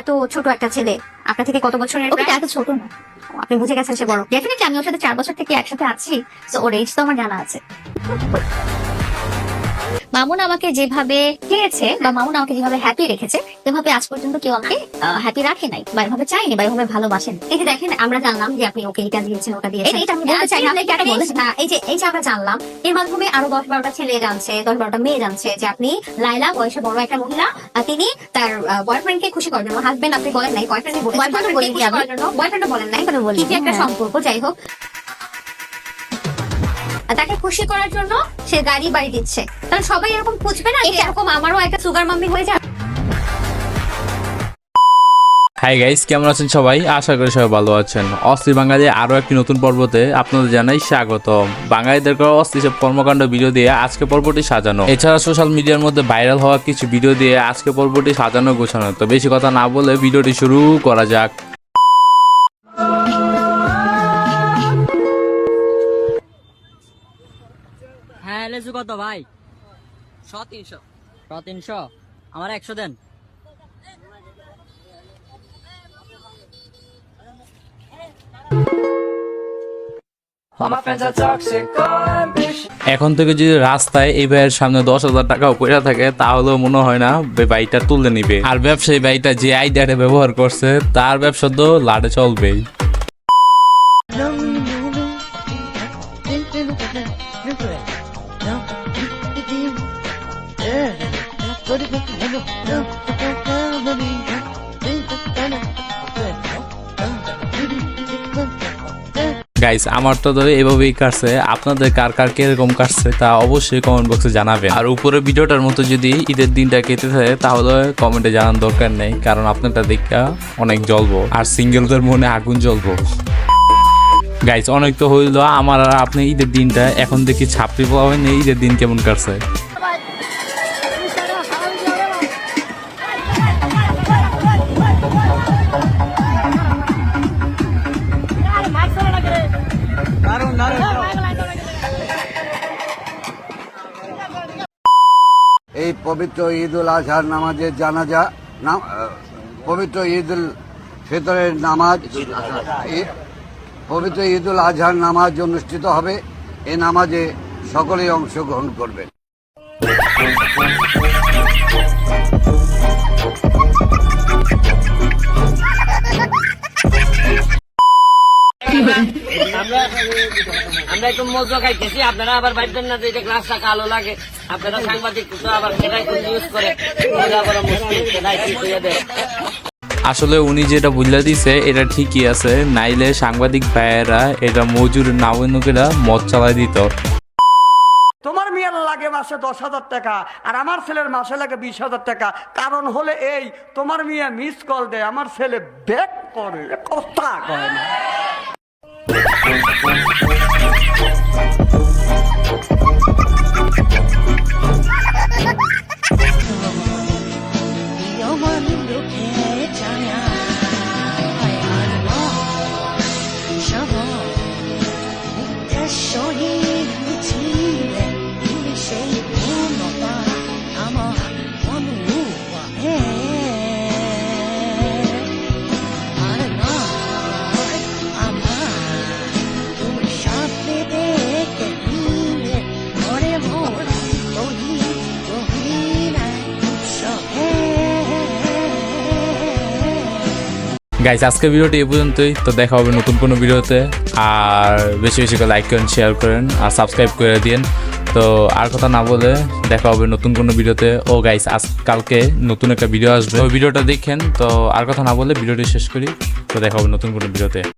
এত ছোট একটা ছেলে। আপনার থেকে কত বছরের এত ছোট না। আপনি বুঝে গেছেন সে বড়। ডেফিনেটলি আমি ওর সাথে চার বছর থেকে একসাথে আছি তো ওর এজ তো আমার জানা আছে। মামুন আমাকে যেভাবে খেয়েছে বা মামুন আমাকে যেভাবে হ্যাপি রেখেছে এভাবে আজ পর্যন্ত কেউ আমাকে হ্যাপি রাখে নাই বা এভাবে চাইনি বা এভাবে ভালোবাসেন। এই যে দেখেন আমরা জানলাম যে আপনি ওকে এটা দিয়েছেন ওটা দিয়েছেন। এটা আমি বলতে চাই না, এই যে এই যে আমরা জানলাম এর মাধ্যমে আরও দশ বারোটা ছেলে জানছে দশ বারোটা মেয়ে জানছে যে আপনি লাইলা বয়সে বড় একটা মহিলা তিনি তার বয়ফ্রেন্ডকে খুশি করার জন্য হাজবেন্ড আপনি বলেন নাই বয়ফ্রেন্ড বলিনি বয়ফ্রেন্ড বলেন নাই। বলিনি, একটা হ্যাঁ। সম্পর্ক যাই হোক। তাকে খুশি করার জন্য সে গাড়ি বাড়ি দিচ্ছে। কারণ সবাই এরকম খুঁজবে না এরকম আমারও একটা সুগার মাম্মি হয়ে যায় হাই গাইস কেমন আছেন সবাই? আশা করি সবাই ভালো আছেন। অস্থির বাঙালি আরও একটি নতুন পর্বতে আপনাদের জানাই স্বাগতম। বাঙালিদের করা অস্থির সব কর্মকাণ্ড ভিডিও দিয়ে আজকে পর্বটি সাজানো। এছাড়া সোশ্যাল মিডিয়ার মধ্যে ভাইরাল হওয়া কিছু ভিডিও দিয়ে আজকে পর্বটি সাজানো গোছানো তো বেশি কথা না বলে ভিডিওটি শুরু করা যাক। হ্যাঁ কত ভাই? শ তিনশো। শ তিনশো? আমার একশো দেন। এখন থেকে যদি রাস্তায় এই ভাইয়ের সামনে দশ হাজার টাকা পড়ে থাকে তাহলেও মনে হয় না বে- বাইকটা তুলে নিবে। আর ব্যবসায়ী বাইকটা যে আইডিয়াটা ব্যবহার করছে তার ব্যবসা তো লাডে চলবেই। গাইস আমার তো ধরে এভাবেই কাটছে। আপনাদের কার কার কীরকম কাটছে তা অবশ্যই কমেন্ট বক্সে জানাবেন। আর উপরে ভিডিওটার মতো যদি ঈদের দিনটা কেটে থাকে, তাহলে কমেন্টে জানার দরকার নেই, কারণ আপনারটা দেখা অনেক জ্বলবো। আর সিঙ্গেলদের মনে আগুন জ্বলবো। গাইস অনেক তো হইল, আমার আর আপনি ঈদের দিনটা এখন দেখি ছাপড়ি পাবেন ঈদের দিন কেমন কাটছে? এই পবিত্র ঈদ উল আজহার নামাজের জানাজা পবিত্র ঈদ উল ফিতরের নামাজ পবিত্র ঈদ উল আজহার নামাজ অনুষ্ঠিত হবে। এই নামাজে সকলেই অংশগ্রহণ করবেন। আমরা একটু মজা খাইতেছি, আপনারা আবার ভাববেন না যে এটা গ্লাসটা কালো লাগে। আপনারা সাংবাদিক তো আবার সেটাই ইউজ করে। করা মুশকিল, সেটাই ঠিক হয়ে দেয়। আসলে উনি যেটা বুঝলা দিছে, এটা ঠিকই আছে। নাইলে সাংবাদিক ভাইয়েরা এটা মজুর নাবিনুকেরা মদ চালাই দিত। তোমার মেয়ের লাগে মাসে দশ হাজার টাকা, আর আমার ছেলের মাসে লাগে বিশ হাজার টাকা। কারণ হলে এই, তোমার মেয়ে মিস কল দেয়, আমার ছেলে ব্যাক করে। কথা কয় না। গাইজ আজকে ভিডিওটি এ পর্যন্তই। তো দেখা হবে নতুন কোনো ভিডিওতে। আর বেশি বেশি করে লাইক করেন শেয়ার করেন, আর সাবস্ক্রাইব করে দিন তো আর কথা না বলে দেখা হবে নতুন কোনো ভিডিওতে। ও গাইস আজ কালকে নতুন একটা ভিডিও আসবে। ওই ভিডিওটা দেখেন। তো আর কথা না বলে ভিডিওটি শেষ করি। তো দেখা হবে নতুন কোনো ভিডিওতে।